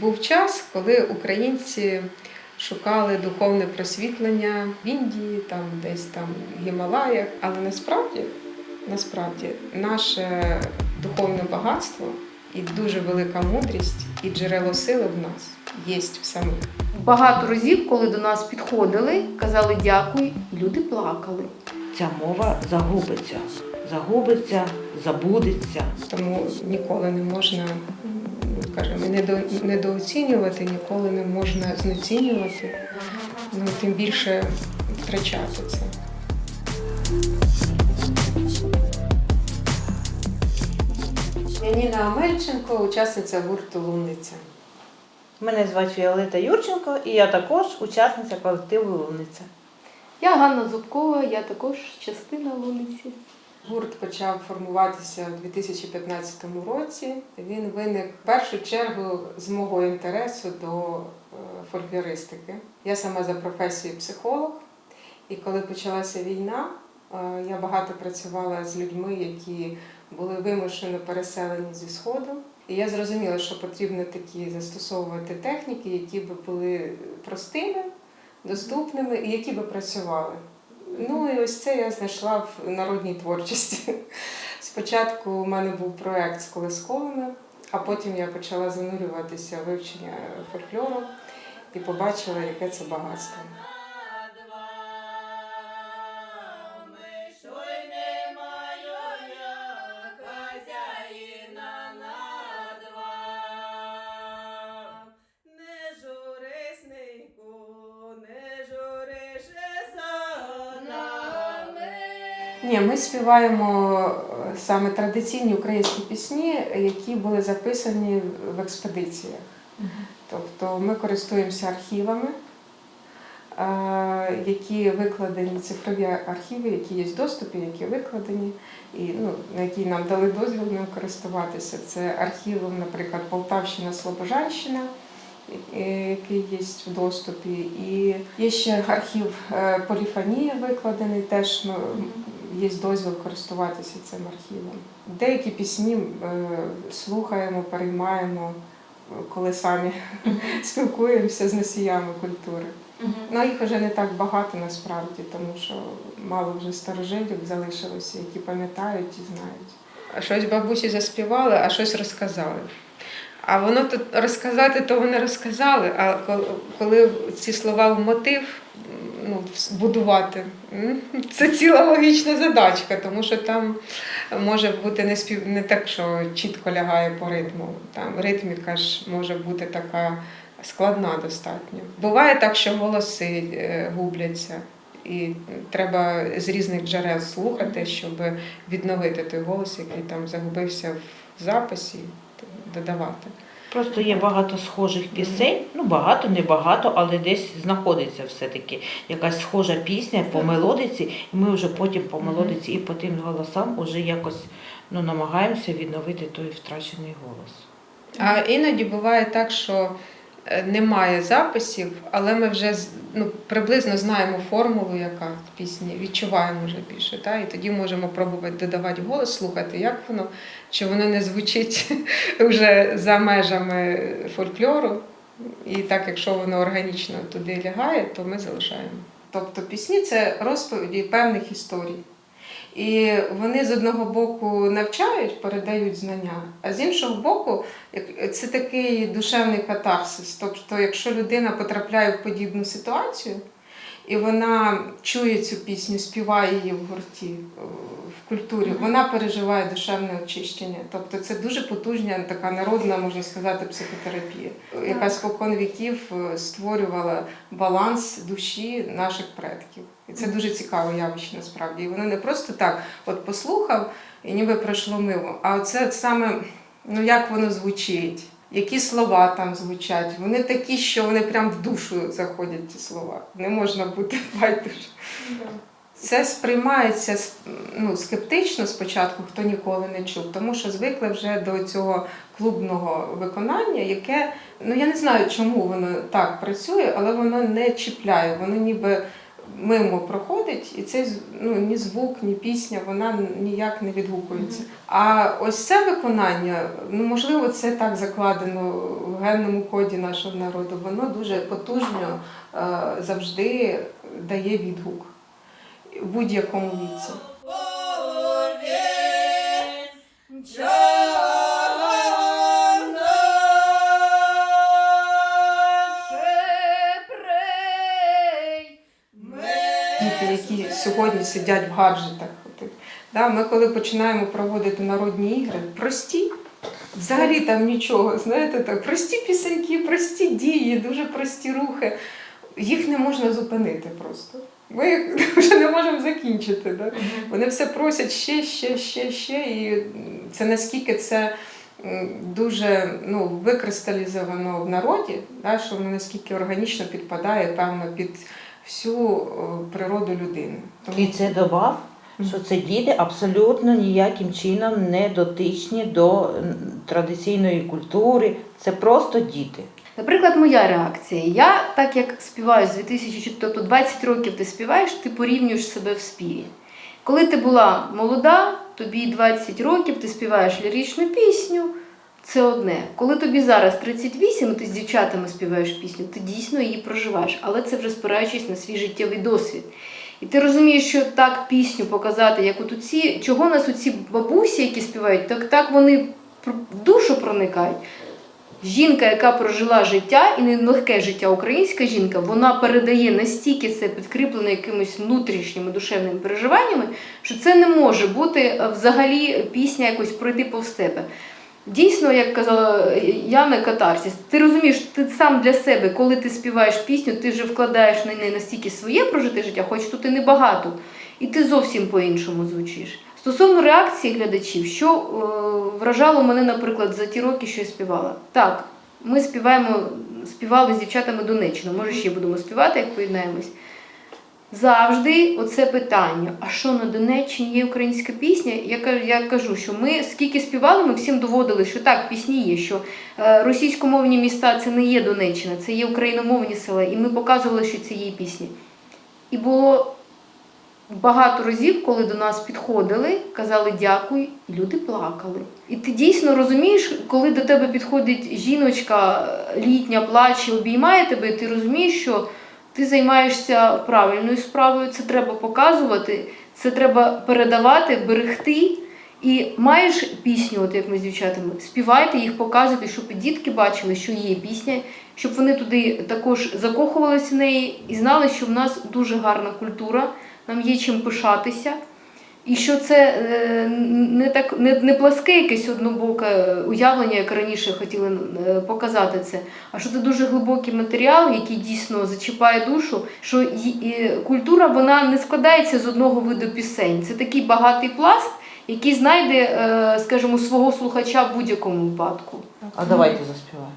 Був час, коли українці шукали духовне просвітлення в Індії, там десь там в Гімалаях. Але насправді, насправді, наше духовне багатство і дуже велика мудрість, і джерело сили в нас є в самих. Багато разів, коли до нас підходили, казали дякую, люди плакали. Ця мова загубиться, загубиться, забудеться. Тому ніколи не можна, скажімо, недо- недооцінювати, ніколи не можна знецінювати, ну тим більше втрачати це. Я Ніна Амельченко, учасниця гурту Луниця. Мене звати Віолета Юрченко, і я також учасниця колективу Луниця. Я Ганна Зубкова, я також частина Луниці. Гурт почав формуватися у 2015 році. Він виник в першу чергу з мого інтересу до е, фольклористики. Я сама за професією психолог, і коли почалася війна, е, я багато працювала з людьми, які були вимушено переселені зі сходу. І я зрозуміла, що потрібно такі застосовувати техніки, які би були простими, доступними і які би працювали. Ну і ось це я знайшла в народній творчості. Спочатку у мене був проєкт з колисковими, а потім я почала занурюватися вивчення фольклору і побачила, яке це багатство. Співаємо е, саме традиційні українські пісні, які були записані в експедиціях. Тобто ми користуємося архівами, е, які викладені, цифрові архіви, які є в доступі, які викладені, і ну, на які нам дали дозвіл ним користуватися. Це архівом, наприклад, Полтавщина, Слобожанщина, е, який є в доступі. І є ще архів Поліфонія викладений, теж є дозвіл користуватися цим архівом. Деякі пісні е, слухаємо, переймаємо, е, коли самі спілкуємося з носіями культури. Ну їх вже не так багато насправді, тому що мало вже старожилів залишилося, які пам'ятають і знають. А щось бабусі заспівали, а щось розказали. А воно тут розказати, то вони розказали. А коли ці слова в мотив ну, будувати, це ціла логічна задачка, тому що там може бути не спів не так, що чітко лягає по ритму. Там ритміка ж може бути така складна достатньо. Буває так, що голоси е, губляться. І треба з різних джерел слухати, щоб відновити той голос, який там загубився в записі, додавати. Просто є багато схожих пісень, ну багато, не багато, але десь знаходиться все-таки якась схожа пісня по мелодиці, і ми вже потім по мелодиці і по тим голосам уже якось ну, намагаємося відновити той втрачений голос. А іноді буває так, що немає записів, але ми вже ну, приблизно знаємо формулу, яка в пісні, відчуваємо вже більше. Та? І тоді можемо пробувати додавати голос, слухати, як воно, чи воно не звучить вже за межами фольклору. І так, якщо воно органічно туди лягає, то ми залишаємо. Тобто пісні це розповіді певних історій. І вони з одного боку навчають, передають знання, а з іншого боку, це такий душевний катарсис. Тобто, якщо людина потрапляє в подібну ситуацію, і вона чує цю пісню, співає її в гурті, е, в культурі, вона переживає душевне очищення. Тобто це дуже потужна така народна, можна сказати, психотерапія, яка спокон віків е, створювала баланс душі наших предків. І це дуже цікаве явище насправді. І воно не просто так, от послухав і ніби пройшло мимо. А це саме ну як воно звучить, які слова там звучать. Вони такі, що вони прям в душу заходять ті слова. Не можна бути байдуже. Це сприймається ну, скептично спочатку, хто ніколи не чув, тому що звикли вже до цього клубного виконання, яке ну я не знаю, чому воно так працює, але воно не чіпляє, воно ніби мимо проходить, і цей ну, ні звук, ні пісня, вона ніяк не відгукується. А ось це виконання, ну можливо, це так закладено в генному коді нашого народу. Воно дуже потужно е, завжди дає відгук в будь-якому віці. Діти, сьогодні сидять в гаджетах. Да, ми коли починаємо проводити народні ігри, прості, взагалі там нічого, знаєте, так, прості пісеньки, прості дії, дуже прості рухи. Їх не можна зупинити просто. Ми їх вже не можемо закінчити. Да? Вони все просять ще, ще, ще, ще. І це наскільки це дуже ну, викристалізовано в народі, да, що воно наскільки органічно підпадає певно під всю природу людини. І це додав, що це діти абсолютно ніяким чином не дотичні до традиційної культури. Це просто діти. Наприклад, моя реакція. Я, так як співаю з 2000, тобто 20 років ти співаєш, ти порівнюєш себе в співі. Коли ти була молода, тобі 20 років, ти співаєш ліричну пісню, це одне. Коли тобі зараз 38, і ти з дівчатами співаєш пісню, ти дійсно її проживаєш, але це вже спираючись на свій життєвий досвід. І ти розумієш, що так пісню показати, як от ці, чого нас оці бабусі, які співають, так, так вони в душу проникають. Жінка, яка прожила життя і не легке життя, українська жінка, вона передає настільки це підкріплено якимись внутрішніми душевними переживаннями, що це не може бути е, взагалі пісня якось пройти повз тебе. Дійсно, як казала Яна Катарсіс, ти розумієш, ти сам для себе, коли ти співаєш пісню, ти вже вкладаєш на неї настільки своє прожите життя, хоч тут і небагато, і ти зовсім по-іншому звучиш. Стосовно реакції глядачів, що е, вражало мене, наприклад, за ті роки, що я співала. Так, ми співаємо, співали з дівчатами Донеччину, може ще будемо співати, як поєднаємось. Завжди оце питання: а що на Донеччині є українська пісня? Я, я кажу, що ми скільки співали, ми всім доводили, що так, пісні є, що е, російськомовні міста це не є Донеччина, це є україномовні села. І ми показували, що це є пісні. І було багато разів, коли до нас підходили, казали дякую, і люди плакали. І ти дійсно розумієш, коли до тебе підходить жіночка літня, плаче, обіймає тебе, ти розумієш, що ти займаєшся правильною справою, це треба показувати, це треба передавати, берегти. І маєш пісню, от як ми з дівчатами, співайте їх, показуйте, щоб і дітки бачили, що є пісня, щоб вони туди також закохувалися в неї і знали, що в нас дуже гарна культура, нам є чим пишатися. І що це е, не так не, не пласке якесь однобоке уявлення, як раніше хотіли е, показати це, а що це дуже глибокий матеріал, який дійсно зачіпає душу. Що і культура вона не складається з одного виду пісень. Це такий багатий пласт, який знайде, е, скажімо, свого слухача в будь-якому випадку. А давайте заспіваємо.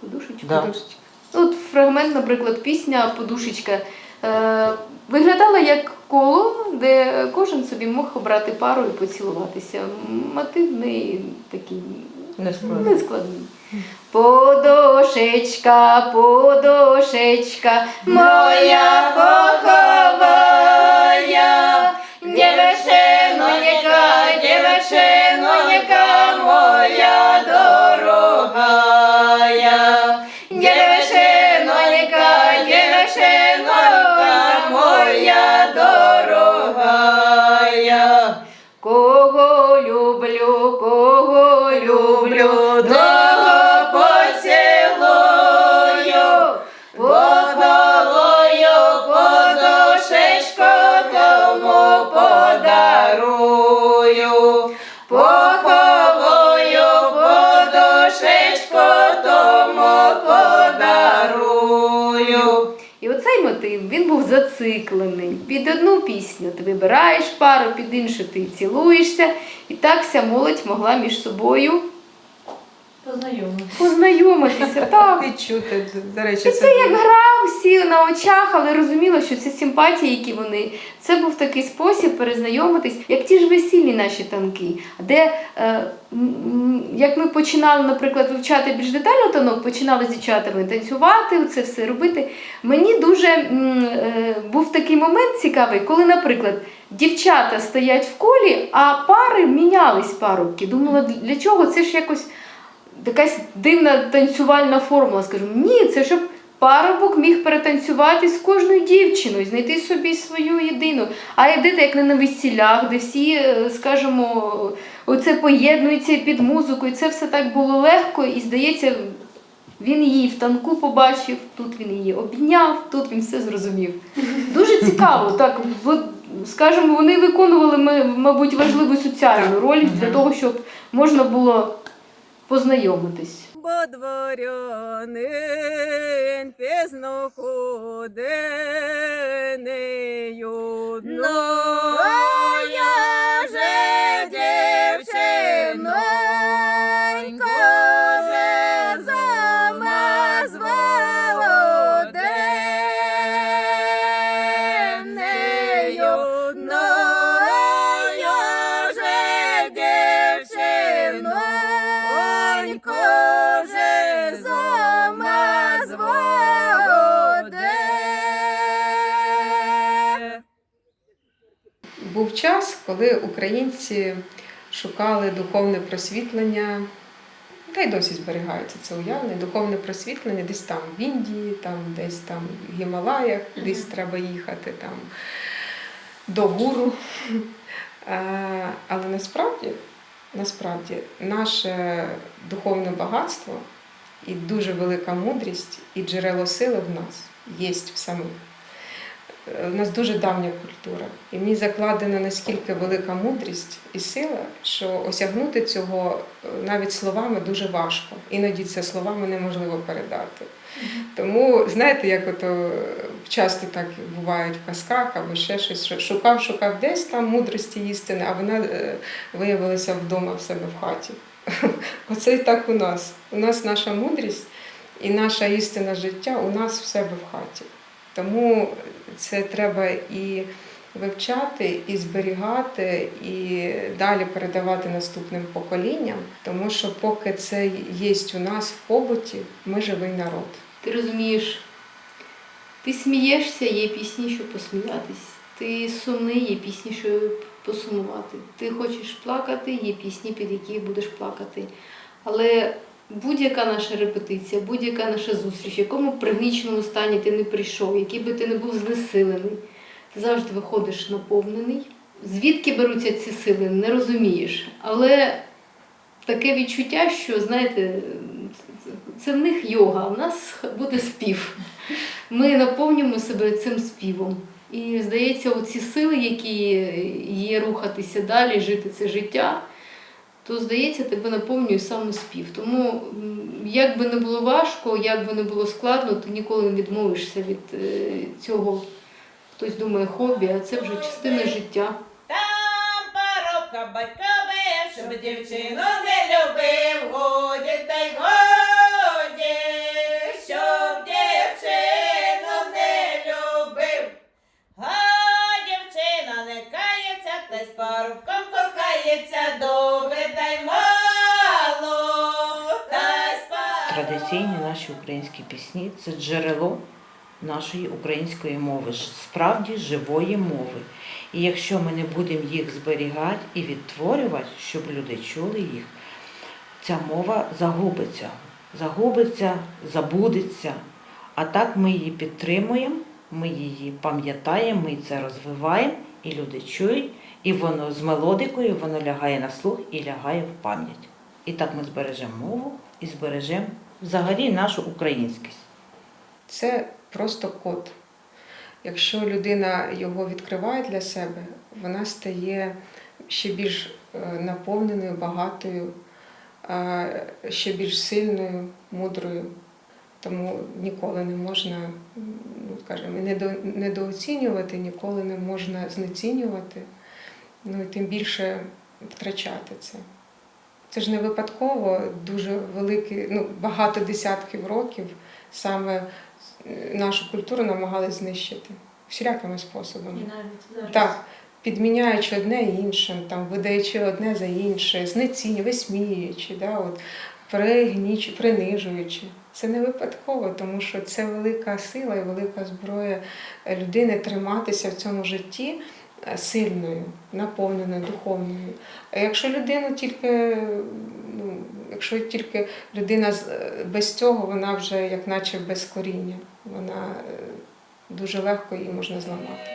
Подушечка. Да. Подушечки. От фрагмент, наприклад, пісня Подушечка виглядала як коло, де кожен собі мог обрати пару і поцілуватися. Мотив в такий Не нескладний. Подошечка, подошечка, моя поховая, люблю, кого люблю, того поцілую, поцілую, подушечку тому подарую, поховую, подушечку тому подарую. І оцей мотив він був зациклений. Одну пісню ти вибираєш пару, під іншу ти цілуєшся. І так вся молодь могла між собою Познайомилися. познайомитися. Так. Відчути, до речі, І це як гра всі на очах, але розуміла, що це симпатії, які вони. Це був такий спосіб перезнайомитись, як ті ж весільні наші танки, де е, як ми починали, наприклад, вивчати більш детально танок, починали з дівчатами танцювати, це все робити. Мені дуже е, був такий момент цікавий, коли, наприклад, дівчата стоять в колі, а пари мінялись парубки. Думала, для чого? Це ж якось якась дивна танцювальна формула, скажімо. Ні, це щоб парубок міг перетанцювати з кожною дівчиною, знайти собі свою єдину. А йдете як не на весіллях, де всі, е, скажімо, оце поєднується під музику, і це все так було легко, і здається, він її в танку побачив, тут він її обійняв, тут він все зрозумів. Дуже цікаво, так. Скажімо, вони виконували, мабуть, важливу соціальну роль для того, щоб можна було познайомитись. Бо дворянин пізно ходинею. Ну, коли українці шукали духовне просвітлення, та й досі зберігається це уявлення, духовне просвітлення десь там в Індії, там десь там в Гімалаях, десь треба їхати там до гуру. Але насправді, насправді наше духовне багатство і дуже велика мудрість, і джерело сили в нас є в самих. Е, У нас дуже давня культура, і в ній закладена наскільки велика мудрість і сила, що осягнути цього е, навіть словами дуже важко. Іноді це словами неможливо передати. Тому знаєте, як ото е, часто так бувають в казках або ще щось, що шукав, шукав десь там мудрості істини, а вона е, виявилася вдома в себе в хаті. Оце і так у нас. У нас наша мудрість і наша істина життя у нас в себе в хаті. Тому це треба і вивчати, і зберігати, і далі передавати наступним поколінням, тому що поки це є у нас в побуті, ми живий народ. Ти розумієш, ти смієшся, є пісні, щоб посміятись. Ти сумний, є пісні, щоб посумувати. Ти хочеш плакати, є пісні, під які будеш плакати. Але будь-яка наша репетиція, будь-яка наша зустріч, в якому пригніченому стані ти не прийшов, який би ти не був знесилений, ти завжди виходиш наповнений. Звідки беруться ці сили, не розумієш. Але таке відчуття, що, знаєте, це в них йога, а в нас буде спів. Ми наповнюємо себе цим співом. І здається, оці сили, які є рухатися далі, жити це життя, то здається, тебе наповнює саме спів. Тому як би не було важко, як би не було складно, ти ніколи не відмовишся від е, цього. Хтось думає хобі, а це вже частина життя. Там парубка батька бив, щоб дівчину не любив, годі та й годі, щоб дівчину не любив. А дівчина не кається, та й з парубком кохається, добре Традиційні наші українські пісні це джерело нашої української мови, справді живої мови. І якщо ми не будемо їх зберігати і відтворювати, щоб люди чули їх, ця мова загубиться, загубиться, забудеться. А так ми її підтримуємо, ми її пам'ятаємо, ми це розвиваємо, і люди чують, і воно з мелодикою воно лягає на слух і лягає в пам'ять. І так ми збережемо мову і збережемо взагалі нашу українськість. Це просто код. Якщо людина його відкриває для себе, вона стає ще більш е, наповненою, багатою, ще більш сильною, мудрою. Тому ніколи не можна, ну, скажімо, недооцінювати, ніколи не можна знецінювати, ну і тим більше втрачати це. Це ж не випадково дуже великі, ну багато десятків років саме е, нашу культуру намагались знищити всілякими способами. навіть зараз. Так, підміняючи одне іншим, там, видаючи одне за інше, знецінюючи, висміюючи, да, от, пригніч, принижуючи. Це не випадково, тому що це велика сила і велика зброя людини триматися в цьому житті сильною, наповненою, духовною. А якщо людина тільки, ну, якщо тільки людина е, без цього, вона вже як наче без коріння, вона е, дуже легко її можна зламати.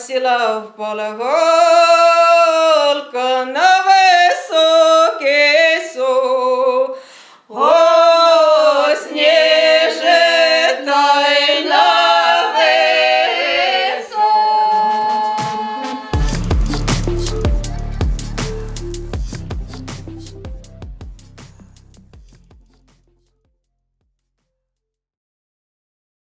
vacila, bola, oh!